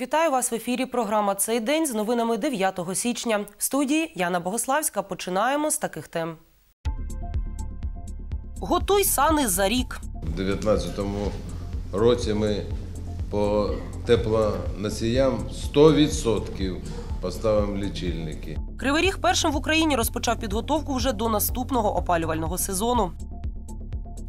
Вітаю вас в ефірі. Програма Цей день з новинами 9 січня. В студії Яна Богославська. Починаємо з таких тем. Готуй сани за рік. У 2019 році ми по теплоносіям 100% поставимо лічильники. Кривий Ріг першим в Україні розпочав підготовку вже до наступного опалювального сезону.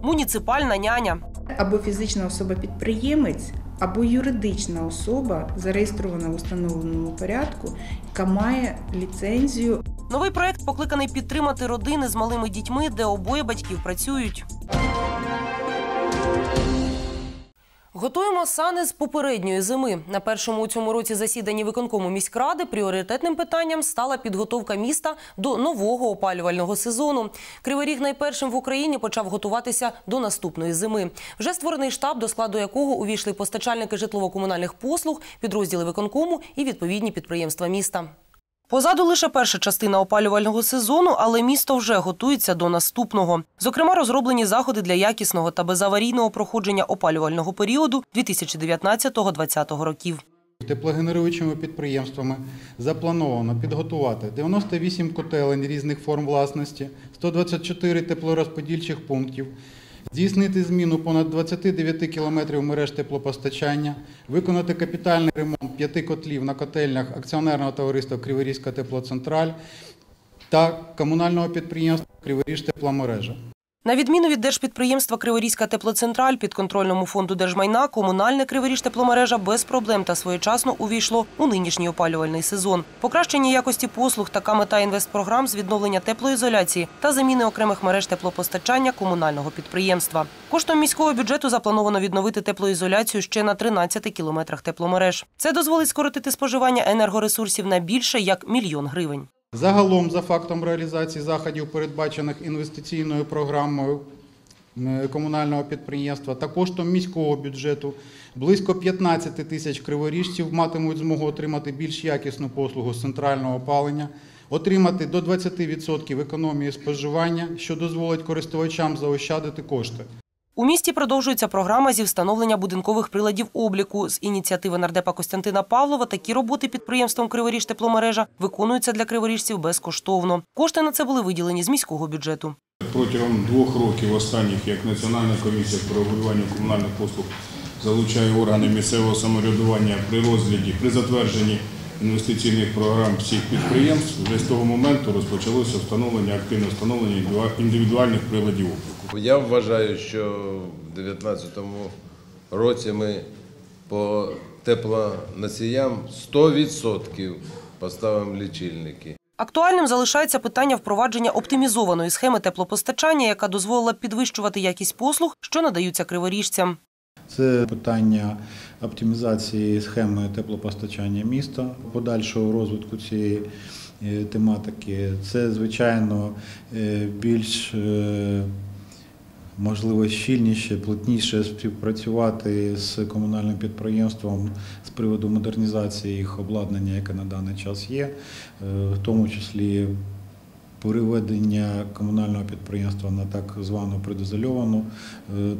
Муніципальна няня. або фізична особа-підприємець, або юридична особа, зареєстрована в установленому порядку, яка має ліцензію Новий проект покликаний підтримати родини з малими дітьми, де обоє батьків працюють. Готуємо сани з попередньої зими. На першому у цьому році засіданні виконкому міськради пріоритетним питанням стала підготовка міста до нового опалювального сезону. Кривий Ріг найпершим в Україні почав готуватися до наступної зими. Вже створений штаб, до складу якого увійшли постачальники житлово-комунальних послуг, підрозділи виконкому і відповідні підприємства міста. Позаду лише перша частина опалювального сезону, але місто вже готується до наступного. Зокрема, розроблені заходи для якісного та безаварійного проходження опалювального періоду 2019-2020 років. Теплогенеруючими підприємствами заплановано підготувати 98 котелень різних форм власності, 124 теплорозподільчих пунктів, здійснити зміну понад 29 кілометрів мереж теплопостачання, виконати капітальний ремонт п'яти котлів на котельнях акціонерного товариства Криворізька теплоцентраль та комунального підприємства Криворіж тепломережа. На відміну від держпідприємства Криворізька теплоцентраль підконтрольному фонду держмайна, комунальне Криворіж тепломережа без проблем та своєчасно увійшло у нинішній опалювальний сезон. Покращення якості послуг така мета інвестпрограм з відновлення теплоізоляції та заміни окремих мереж теплопостачання комунального підприємства. Коштом міського бюджету заплановано відновити теплоізоляцію ще на 13 кілометрах тепломереж. Це дозволить скоротити споживання енергоресурсів на більше як мільйон гривень. Загалом, за фактом реалізації заходів, передбачених інвестиційною програмою комунального підприємства та коштом міського бюджету, близько 15 тисяч криворіжців матимуть змогу отримати більш якісну послугу з центрального опалення, отримати до 20% економії споживання, що дозволить користувачам заощадити кошти. У місті продовжується програма зі встановлення будинкових приладів обліку. З ініціативи нардепа Костянтина Павлова такі роботи підприємством Криворіж тепломережа виконуються для криворіжців безкоштовно. Кошти на це були виділені з міського бюджету. Протягом двох років останніх, як Національна комісія по регулюванню комунальних послуг залучає органи місцевого самоврядування при розгляді, при затвердженні інвестиційних програм всіх підприємств, вже з того моменту розпочалося встановлення, активне встановлення індивідуальних приладів обліку. Я вважаю, що в 2019 році ми по теплоносіям 100% поставимо лічильники. Актуальним залишається питання впровадження оптимізованої схеми теплопостачання, яка дозволила підвищувати якість послуг, що надаються криворіжцям. Це питання оптимізації схеми теплопостачання міста, подальшого розвитку цієї е, тематики. Це, звичайно, е, більш е, можливо щільніше, плотніше співпрацювати з комунальним підприємством з приводу модернізації їх обладнання, яке на даний час є, в тому числі переведення комунального підприємства на так звану предизольовану, е,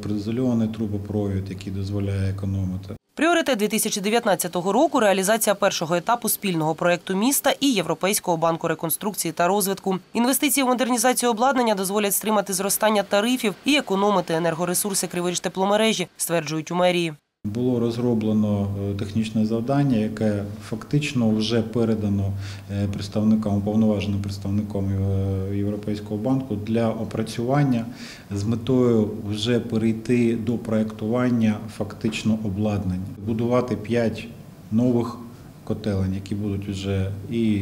трубопровід, який дозволяє економити. Пріоритет 2019 року реалізація першого етапу спільного проєкту міста і Європейського банку реконструкції та розвитку. Інвестиції в модернізацію обладнання дозволять стримати зростання тарифів і економити енергоресурси Криворіж тепломережі, стверджують у мерії. Було розроблено е, технічне завдання, яке фактично вже передано е, представникам, уповноваженим представником е, Європейського банку для опрацювання з метою вже перейти до проєктування фактично обладнання, будувати 5 нових котелень, які будуть вже і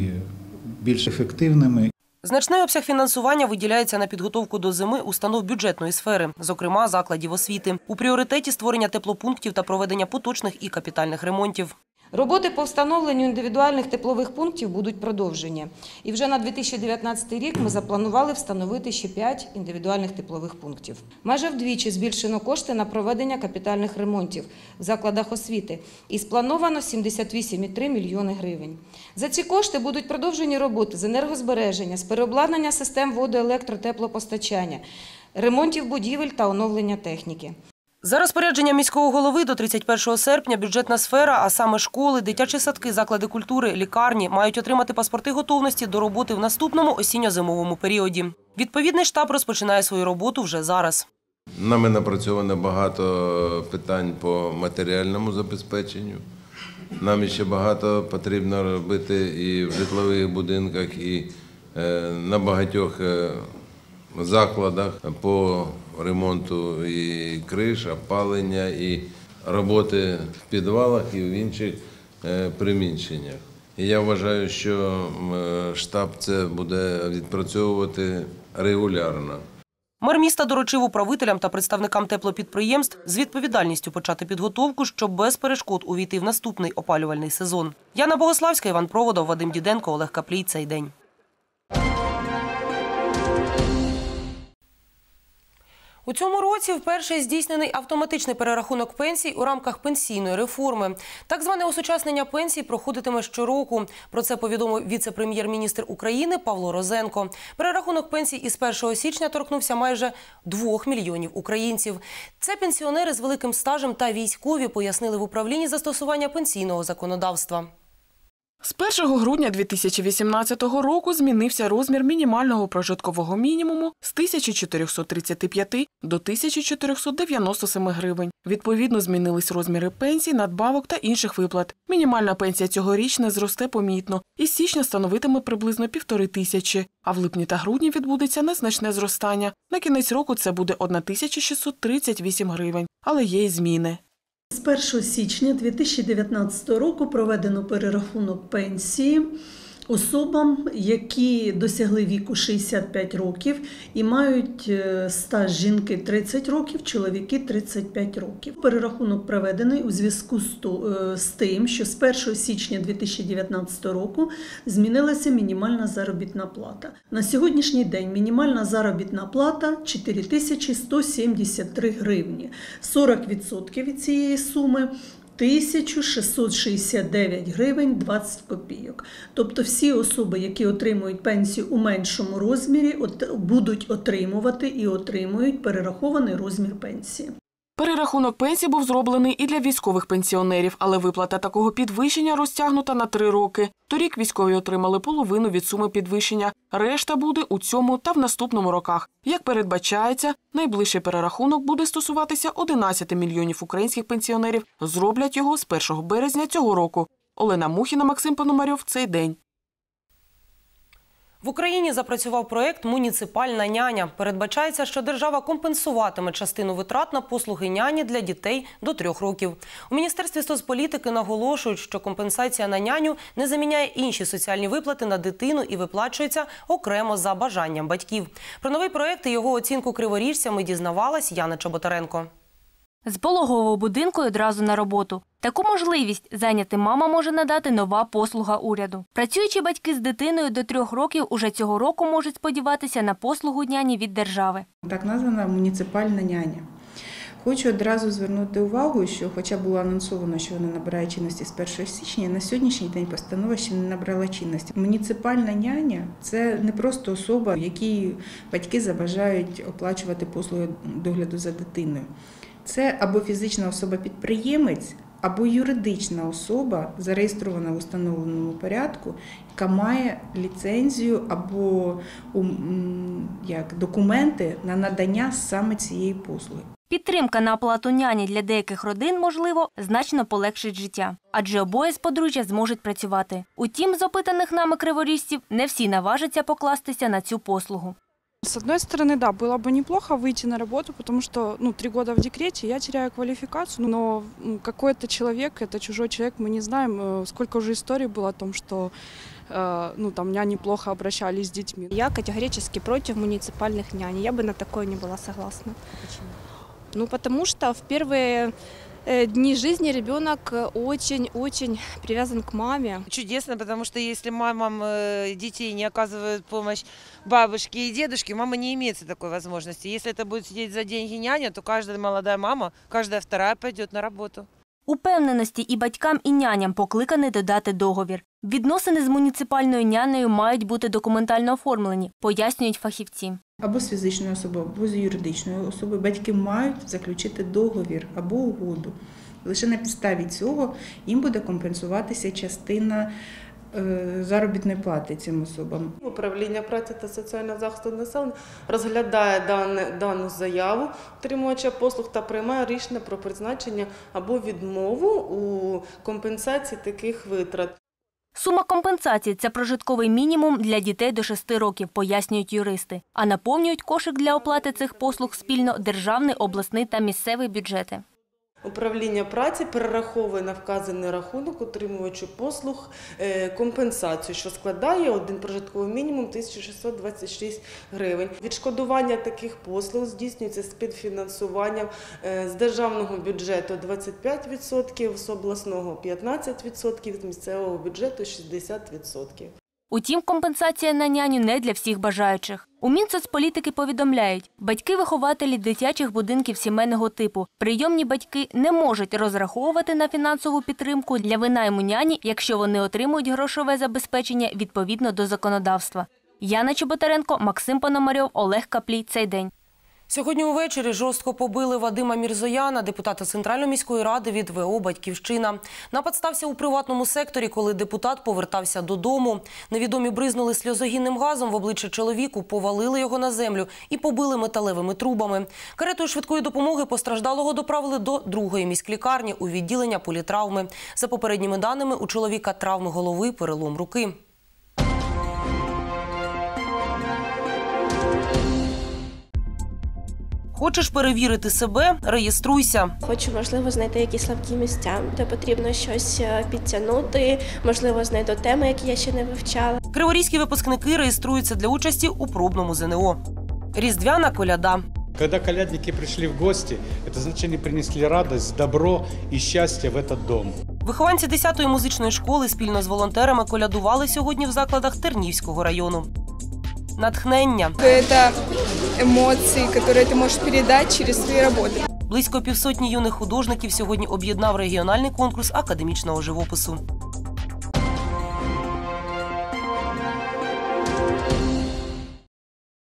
більш ефективними, Значний обсяг фінансування виділяється на підготовку до зими установ бюджетної сфери, зокрема закладів освіти. У пріоритеті створення теплопунктів та проведення поточних і капітальних ремонтів. Роботи по встановленню індивідуальних теплових пунктів будуть продовжені. І вже на 2019 рік ми запланували встановити ще 5 індивідуальних теплових пунктів. Майже вдвічі збільшено кошти на проведення капітальних ремонтів в закладах освіти і сплановано 78,3 мільйони гривень. За ці кошти будуть продовжені роботи з енергозбереження, з переобладнання систем водо-електро-теплопостачання, ремонтів будівель та оновлення техніки. За розпорядженням міського голови до 31 серпня бюджетна сфера, а саме школи, дитячі садки, заклади культури, лікарні, мають отримати паспорти готовності до роботи в наступному осінньо-зимовому періоді. Відповідний штаб розпочинає свою роботу вже зараз. Нами напрацьовано багато питань по матеріальному забезпеченню. Нам ще багато потрібно робити і в житлових будинках, і е, на багатьох е, закладах по ремонту і криш, опалення, і роботи в підвалах і в інших е, приміщеннях. І я вважаю, що е, штаб це буде відпрацьовувати регулярно. Мер міста доручив управителям та представникам теплопідприємств з відповідальністю почати підготовку, щоб без перешкод увійти в наступний опалювальний сезон. Яна Богославська, Іван Проводов, Вадим Діденко, Олег Каплій. Цей день. У цьому році вперше здійснений автоматичний перерахунок пенсій у рамках пенсійної реформи. Так зване осучаснення пенсій проходитиме щороку. Про це повідомив віце-прем'єр-міністр України Павло Розенко. Перерахунок пенсій із 1 січня торкнувся майже 2 мільйонів українців. Це пенсіонери з великим стажем та військові пояснили в управлінні застосування пенсійного законодавства. З 1 грудня 2018 року змінився розмір мінімального прожиткового мінімуму з 1435 до 1497 гривень. Відповідно, змінились розміри пенсій, надбавок та інших виплат. Мінімальна пенсія цьогоріч не зросте помітно. Із січня становитиме приблизно півтори тисячі, а в липні та грудні відбудеться незначне зростання. На кінець року це буде 1638 гривень, але є й зміни. З 1 січня 2019 року проведено перерахунок пенсії особам, які досягли віку 65 років і мають е, стаж жінки 30 років, чоловіки 35 років. Перерахунок проведений у зв'язку з е, тим, що з 1 січня 2019 року змінилася мінімальна заробітна плата. На сьогоднішній день мінімальна заробітна плата 4173 гривні. 40% від цієї суми 1669 гривень 20 копійок. Тобто всі особи, які отримують пенсію у меншому розмірі, будуть отримувати і отримують перерахований розмір пенсії. Перерахунок пенсій був зроблений і для військових пенсіонерів, але виплата такого підвищення розтягнута на три роки. Торік військові отримали половину від суми підвищення. Решта буде у цьому та в наступному роках. Як передбачається, найближчий перерахунок буде стосуватися 11 мільйонів українських пенсіонерів. Зроблять його з 1 березня цього року. Олена Мухіна, Максим Пономарьов. Цей день. В Україні запрацював проект Муніципальна няня. Передбачається, що держава компенсуватиме частину витрат на послуги няні для дітей до трьох років. У міністерстві соцполітики наголошують, що компенсація на няню не заміняє інші соціальні виплати на дитину і виплачується окремо за бажанням батьків. Про новий проект і його оцінку криворіжцями дізнавалась Яна Чоботаренко. З пологового будинку одразу на роботу. Таку можливість зайняти мама може надати нова послуга уряду. Працюючі батьки з дитиною до трьох років уже цього року можуть сподіватися на послугу няні від держави. Так названа муніципальна няня. Хочу одразу звернути увагу, що, хоча було анонсовано, що вона набирає чинності з 1 січня, на сьогоднішній день постанова ще не набрала чинності. Муніципальна няня це не просто особа, якій батьки забажають оплачувати послуги догляду за дитиною. Це або фізична особа-підприємець, або юридична особа, зареєстрована в установленому порядку, яка має ліцензію або як, документи на надання саме цієї послуги. Підтримка на оплату няні для деяких родин, можливо, значно полегшить життя, адже обоє з подружжя зможуть працювати. Утім, з опитаних нами криворіжців не всі наважаться покластися на цю послугу. С одной стороны, да, было бы неплохо выйти на работу, потому что, ну, три года в декрете, я теряю квалификацию, но м, какой это человек, это чужой человек, мы не знаем, э, сколько уже историй было о том, что, э, ну, там, няни плохо обращались с детьми. Я категорически против муниципальных нянь. Я бы на такое не была согласна. Почему? Ну, потому что в первые э, дни жизни ребенок очень-очень привязан к маме. Чудесно, потому что если мамам э, детей не оказывают помощь бабушки и дедушки, мама не имеет такой возможности. Если это будет сидеть за деньги няня, то каждая молодая мама, каждая вторая пойдет на работу. Упевненості і батькам, і няням покликаний додати договір. Відносини з муніципальною нянею мають бути документально оформлені, пояснюють фахівці. Або з фізичною особою, або з юридичною особою батьки мають заключити договір або угоду. Лише на підставі цього їм буде компенсуватися частина заробітної плати цим особам. Управління праці та соціального захисту населення розглядає дане, дану заяву отримувача послуг та приймає рішення про призначення або відмову у компенсації таких витрат. Сума компенсації це прожитковий мінімум для дітей до 6 років, пояснюють юристи. А наповнюють кошик для оплати цих послуг спільно державний, обласний та місцевий бюджети. Управління праці перераховує на вказаний рахунок отримувачу послуг е, компенсацію, що складає один прожитковий мінімум 1626 гривень. Відшкодування таких послуг здійснюється з підфінансуванням е, з державного бюджету 25%, з обласного 15%, з місцевого бюджету 60%. Утім, компенсація на няню не для всіх бажаючих. У Мінсоцполітики повідомляють, батьки-вихователі дитячих будинків сімейного типу, прийомні батьки не можуть розраховувати на фінансову підтримку для винайму няні, якщо вони отримують грошове забезпечення відповідно до законодавства. Яна Чеботаренко, Максим Пономарьов, Олег Каплій. Цей день. Сьогодні увечері жорстко побили Вадима Мірзояна, депутата Центральної міської ради від ВО «Батьківщина». Напад стався у приватному секторі, коли депутат повертався додому. Невідомі бризнули сльозогінним газом в обличчя чоловіку, повалили його на землю і побили металевими трубами. Каретою швидкої допомоги постраждалого доправили до другої міськлікарні у відділення політравми. За попередніми даними, у чоловіка травми голови, перелом руки. Хочеш перевірити себе? Реєструйся. Хочу, можливо, знайти якісь слабкі місця, де потрібно щось е, підтягнути. Можливо, знайду теми, які я ще не вивчала. Криворізькі випускники реєструються для участі у пробному ЗНО. Різдвяна коляда. Когда колядники пришли в гости, это значит, они принесли радость, добро и счастье в этот дом. Вихованці 10-ї музичної школи спільно з волонтерами колядували сьогодні в закладах Тернівського району Натхнення. Это эмоции, которые ты можешь передать через свои работы. Близько півсотні юних художників сьогодні об'єднав регіональний конкурс академічного живопису.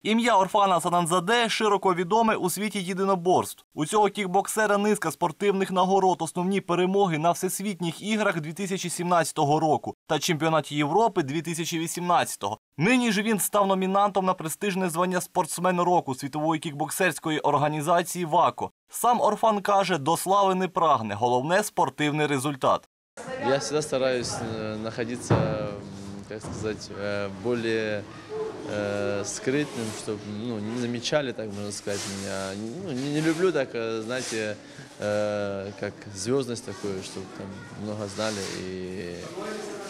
Ім'я Орфана Сананзаде широко відоме у світі єдиноборств. У цього кікбоксера низка спортивних нагород, основні перемоги на всесвітніх іграх 2017 року та чемпіонаті Європи 2018. Нині ж він став номінантом на престижне звання спортсмен року світової кікбоксерської організації ВАКО. Сам Орфан каже, до слави не прагне, головне спортивний результат. Я всегда стараюсь э, находиться, м, как сказать, э, более э, скрытным, чтобы ну, не замечали, так можно сказать, меня. Ну, не, не люблю так, э, знаете, э, как звездность такую, чтобы там много знали. И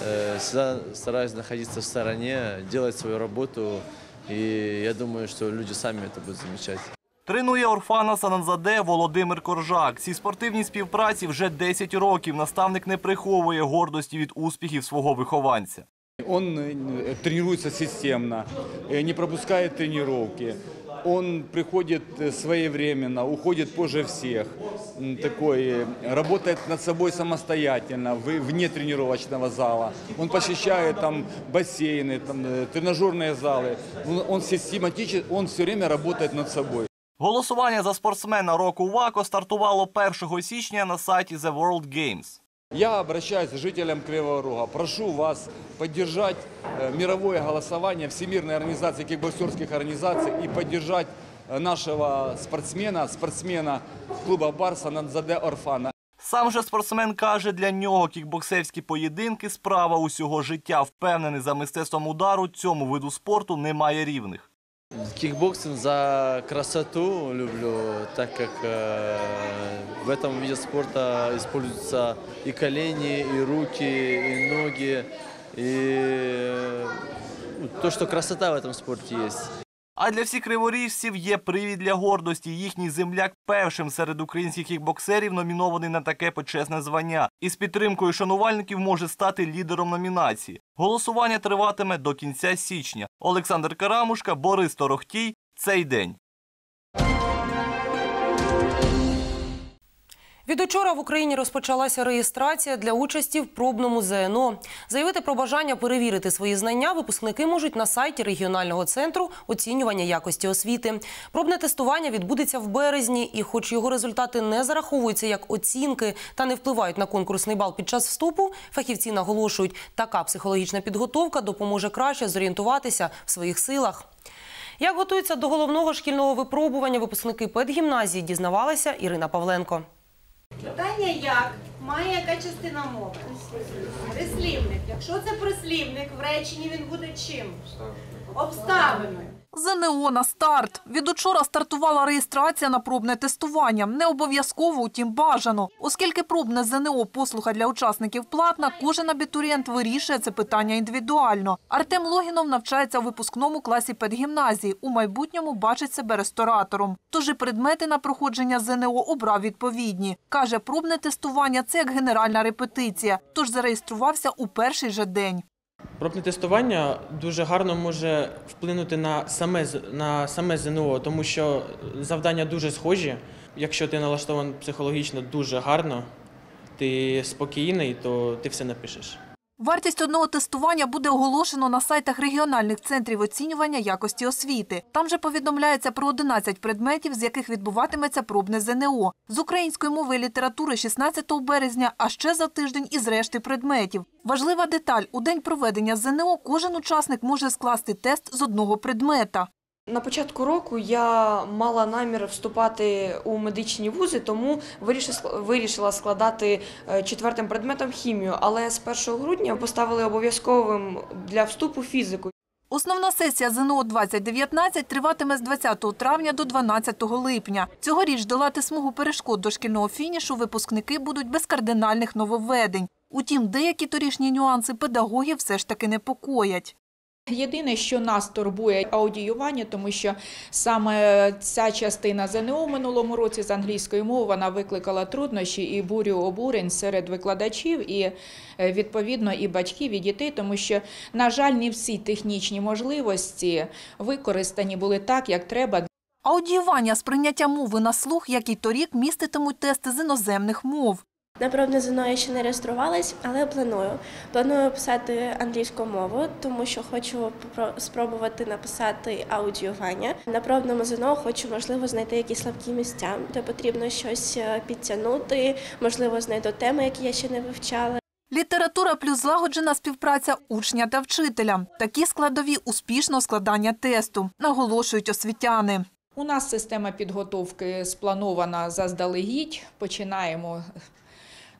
э, всегда стараюсь находиться в стороне, делать свою работу. И я думаю, что люди сами это будут замечать. Тренує Орфана Сананзаде Володимир Коржак. Цій спортивній співпраці вже 10 років. Наставник не приховує гордості від успіхів свого вихованця. Он э, тренируется системно, э, не пропускает тренировки. Он приходит э, своевременно, уходит позже всех. М, Такой, э, работает над собой самостоятельно, в- вне тренировочного зала. Он посещает там бассейны, там, э, тренажерные залы. Он, он систематически, он все время работает над собой. Голосування за спортсмена року ВАКО стартувало 1 січня на сайті The World Games. Я обращаюсь к жителям Кривого Рога. Прошу вас поддержать э, мировое голосование Всемирной организации кикбоксерских организаций и поддержать э, нашего спортсмена, спортсмена клуба Барса Надзаде Орфана. Сам же спортсмен каже, для нього кікбоксерські поєдинки справа усього життя. Впевнений за мистецтвом удару цьому виду спорту немає рівних. Кикбоксинг за красоту люблю, так как э, в этом виде спорта используются и колени, и руки, и ноги, и э, то, что красота в этом спорте есть. А для всіх криворіжців є привід для гордості. Їхній земляк першим серед українських кікбоксерів номінований на таке почесне звання. І з підтримкою шанувальників може стати лідером номінації. Голосування триватиме до кінця січня. Олександр Карамушка, Борис Торохтій. Цей день. Від учора в Україні розпочалася реєстрація для участі в пробному ЗНО. Заявити про бажання перевірити свої знання випускники можуть на сайті регіонального центру оцінювання якості освіти. Пробне тестування відбудеться в березні, і, хоч його результати не зараховуються як оцінки та не впливають на конкурсний бал під час вступу, фахівці наголошують, така психологічна підготовка допоможе краще зорієнтуватися в своїх силах. Як готуються до головного шкільного випробування випускники педгімназії, дізнавалася Ірина Павленко. Питання як? Має яка частина мови? Прислівник. Якщо це прислівник, в реченні він буде чим? Обставиною. ЗНО на старт. Від учора стартувала реєстрація на пробне тестування. Не обов'язково, утім бажано. Оскільки пробне ЗНО послуга для учасників платна, кожен абітурієнт вирішує це питання індивідуально. Артем Логінов навчається у випускному класі педгімназії. У майбутньому бачить себе ресторатором. Тож і предмети на проходження ЗНО обрав відповідні. Каже, пробне тестування – це як генеральна репетиція. Тож зареєструвався у перший же день. Пробне тестування дуже гарно може вплинути на саме на саме ЗНО, тому що завдання дуже схожі. Якщо ти налаштований психологічно дуже гарно, ти спокійний, то ти все напишеш. Вартість одного тестування буде оголошено на сайтах регіональних центрів оцінювання якості освіти. Там же повідомляється про 11 предметів, з яких відбуватиметься пробне ЗНО. З української мови і літератури 16 березня, а ще за тиждень із решти предметів. Важлива деталь – у день проведення ЗНО кожен учасник може скласти тест з одного предмета. На початку року я мала намір вступати у медичні вузи, тому вирішила- складати е, четвертим предметом хімію. Але з 1 грудня поставили обов'язковим для вступу фізику. Основна сесія ЗНО 2019 триватиме з 20 травня до 12 липня. Цьогоріч долати смугу перешкод до шкільного фінішу випускники будуть без кардинальних нововведень. Утім, деякі торішні нюанси педагогів все ж таки непокоять. Єдине, що нас турбує аудіювання, тому що саме ця частина ЗНО минулому році з англійської мови вона викликала труднощі і бурю обурень серед викладачів, і е, відповідно і батьків, і дітей, тому що, на жаль, не всі технічні можливості використані були так, як треба. Аудіювання з прийняття мови на слух, як і торік, міститимуть тести з іноземних мов. На пробне ЗНО я ще не реєструвалась, але планую. Планую писати англійську мову, тому що хочу спробувати написати аудіювання. На пробному ЗНО хочу, можливо, знайти якісь слабкі місця, де потрібно щось е, підтягнути, можливо, знайду теми, які я ще не вивчала. Література плюс злагоджена співпраця учня та вчителя. Такі складові успішного складання тесту, наголошують освітяни. У нас система підготовки спланована заздалегідь. Починаємо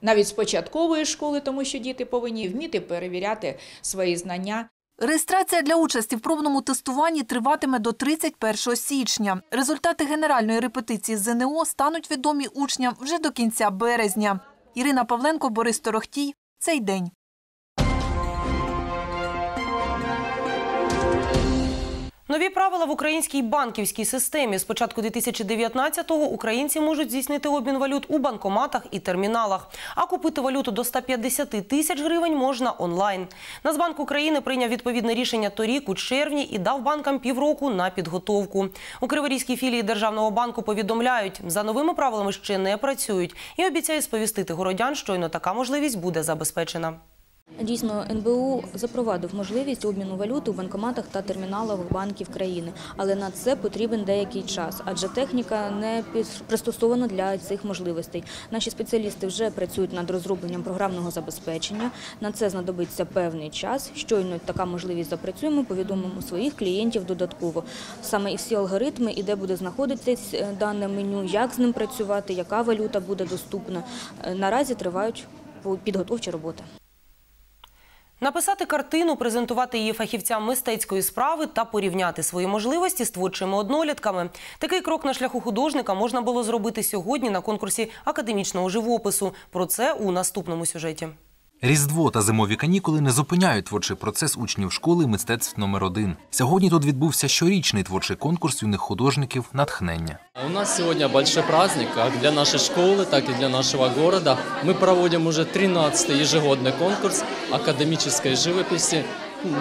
навіть з початкової школи, тому що діти повинні вміти перевіряти свої знання. Реєстрація для участі в пробному тестуванні триватиме до 31 січня. Результати генеральної репетиції ЗНО стануть відомі учням вже до кінця березня. Ірина Павленко, Борис Торохтій. Цей день. Нові правила в українській банківській системі. З початку 2019-го українці можуть здійснити обмін валют у банкоматах і терміналах. А купити валюту до 150 тисяч гривень можна онлайн. Нацбанк України прийняв відповідне рішення торік у червні і дав банкам півроку на підготовку. У Криворізькій філії Державного банку повідомляють, за новими правилами ще не працюють і обіцяють сповістити городян, щойно така можливість буде забезпечена. Дійсно, НБУ запровадив можливість обміну валюти у банкоматах та терміналах банків країни, але на це потрібен деякий час, адже техніка не пристосована для цих можливостей. Наші спеціалісти вже працюють над розробленням програмного забезпечення. На це знадобиться певний час. Щойно така можливість запрацює, ми повідомимо своїх клієнтів додатково. Саме і всі алгоритми, і де буде знаходитись е, дане меню, як з ним працювати, яка валюта буде доступна. Е, Наразі тривають підготовчі роботи. Написати картину, презентувати її фахівцям мистецької справи та порівняти свої можливості з творчими однолітками. Такий крок на шляху художника можна було зробити сьогодні на конкурсі академічного живопису. Про це у наступному сюжеті. Різдво та зимові канікули не зупиняють творчий процес учнів школи мистецтв номер 1 Сьогодні тут відбувся щорічний творчий конкурс юних художників «Натхнення». У нас сегодня большой праздник, как для нашей школы, так и для нашего города. Мы проводим уже 13-й ежегодный конкурс академической живописи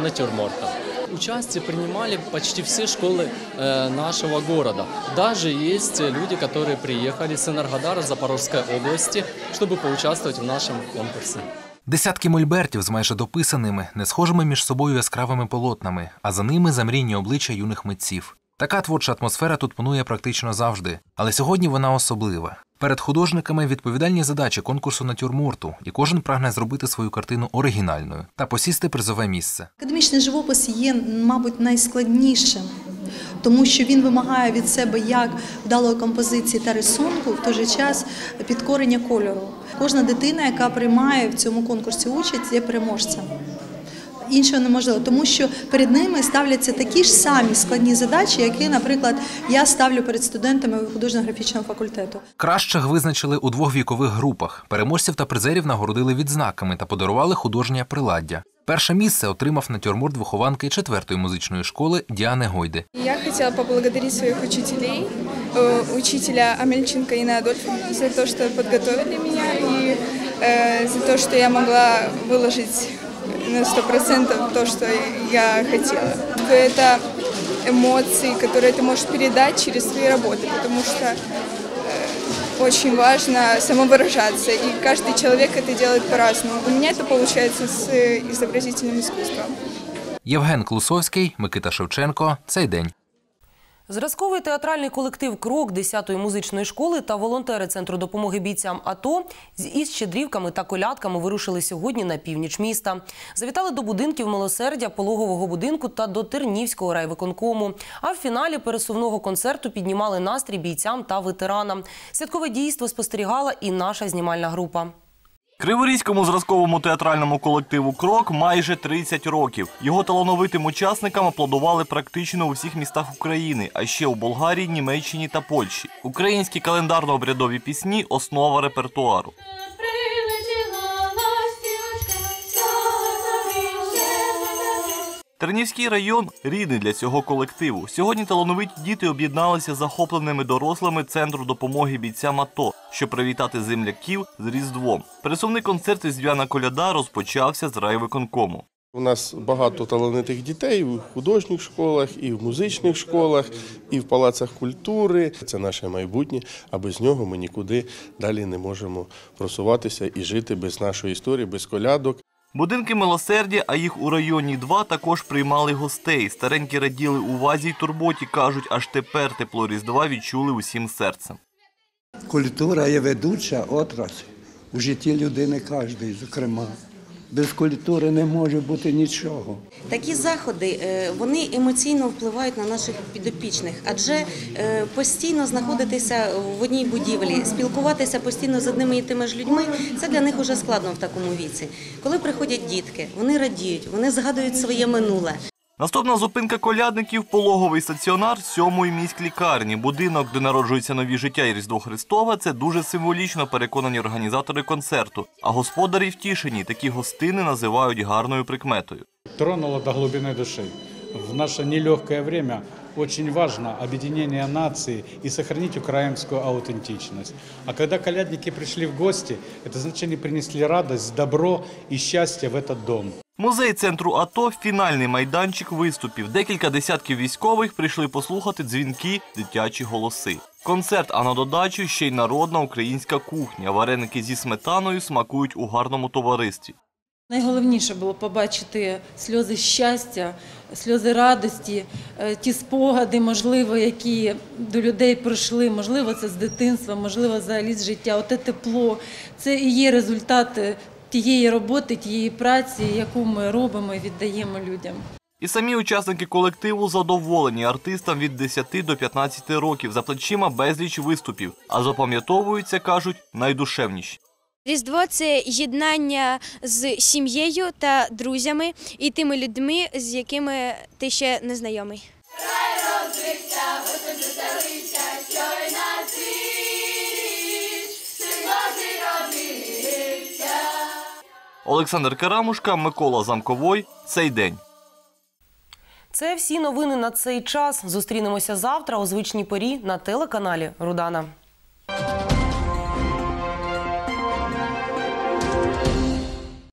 натюрморта. участие принимали почти все школы э, нашего города. Даже есть люди, которые приехали с Энергодара Запорожской области, чтобы поучаствовать в нашем конкурсе. Десятки мольбертів з майже дописаними, не схожими між собою яскравими полотнами, а за ними замрійні обличчя юних митців. Така творча атмосфера тут панує практично завжди, але сьогодні вона особлива. Перед художниками відповідальні задачі конкурсу натюрморту, і кожен прагне зробити свою картину оригінальною та посісти призове місце. Академічний живопис є, мабуть, найскладнішим, тому що він вимагає від себе як вдалої композиції та рисунку, в той же час підкорення кольору. Кожна дитина, яка приймає в цьому конкурсі участь, є переможцем. Іншого неможливо, тому що перед ними ставляться такі ж самі складні задачі, які, наприклад, я ставлю перед студентами художньо-графічного факультету. Кращих визначили у двох вікових групах. Переможців та призерів нагородили відзнаками та подарували художнє приладдя. Перше місце отримав натюрморт вихованки четвертої музичної школи Діани Гойди. Я хотела поблагодарить своих учителей, э, учителя Амельченко Инны Адольфовны за то, что подготовили меня и э, за то, что я могла выложить на 100% то, что я хотела. То это эмоции, которые ты можешь передать через свои работы, потому что э, очень важно самовыражаться, и каждый человек это делает по-разному. У меня это получается с э, изобразительным искусством. Євген Клусовський, Микита Шевченко. Цей день. Зразковий театральний колектив Крок 10-ї музичної школи та волонтери центру допомоги бійцям АТО із щедрівками та колядками вирушили сьогодні на північ міста. Завітали до будинків милосердя, пологового будинку та до Тернівського райвиконкому. А в фіналі пересувного концерту піднімали настрій бійцям та ветеранам. Святкове дійство спостерігала і наша знімальна група. Криворізькому зразковому театральному колективу Крок майже 30 років. Його талановитим учасникам аплодували практично у всіх містах України, а ще у Болгарії, Німеччині та Польщі. Українські календарно-обрядові пісні основа репертуару. Тернівський район рідний для цього колективу. Сьогодні талановиті діти об'єдналися захопленими дорослими центру допомоги бійцям АТО, щоб привітати земляків з Різдвом. Пересувний концерт Різдвяна коляда розпочався з райвиконкому. У нас багато талановитих дітей в художніх школах, і в музичних школах, і в палацах культури. Це наше майбутнє, а без нього ми нікуди далі не можемо просуватися і жити без нашої історії, без колядок. Будинки милосердя, а їх у районі два також приймали гостей. Старенькі раділи увазі й турботі, кажуть, аж тепер тепло Різдва відчули усім серцем. Культура є ведуча отрасль у житті людини кожної, зокрема. Без культури не може бути нічого. Такі заходи е, вони емоційно впливають на наших підопічних, адже е, постійно знаходитися в одній будівлі, спілкуватися постійно з одними і тими ж людьми це для них уже складно в такому віці. Коли приходять дітки, вони радіють, вони згадують своє минуле. Наступна зупинка колядників пологовий стаціонар сьомої міськлікарні. Будинок, де народжується нові життя і Різдво Христове, це дуже символічно переконані організатори концерту. А господарі втішені такі гостини називають гарною прикметою. Тронуло до глубины души. В наше нелегкое время очень важно объединение нации и сохранить украинскую аутентичность. А когда колядники пришли в гости, это значит, они принесли радость, добро и счастье в этот дом. Музей центру АТО фінальний майданчик виступів. Декілька десятків військових прийшли послухати дзвінки, дитячі голоси. Концерт, а на додачу ще й народна українська кухня. Вареники зі сметаною смакують у гарному товаристві. Найголовніше було побачити сльози щастя, сльози радості, е, ті спогади, можливо, які до людей пройшли. Можливо, це з дитинства, можливо, взагалі з життя. Оте тепло. Це і є результат е, тієї роботи, тієї праці, яку ми робимо і віддаємо людям. І самі учасники колективу задоволені артистам від 10 до 15 років за плечима безліч виступів, а запам'ятовуються, кажуть, найдушевніші. Різдво це єднання з сім'єю та друзями і тими людьми, з якими ти ще не знайомий. Олександр Карамушка, Микола Замковой. Цей день. Це всі новини на цей час. Зустрінемося завтра у звичній порі на телеканалі Рудана.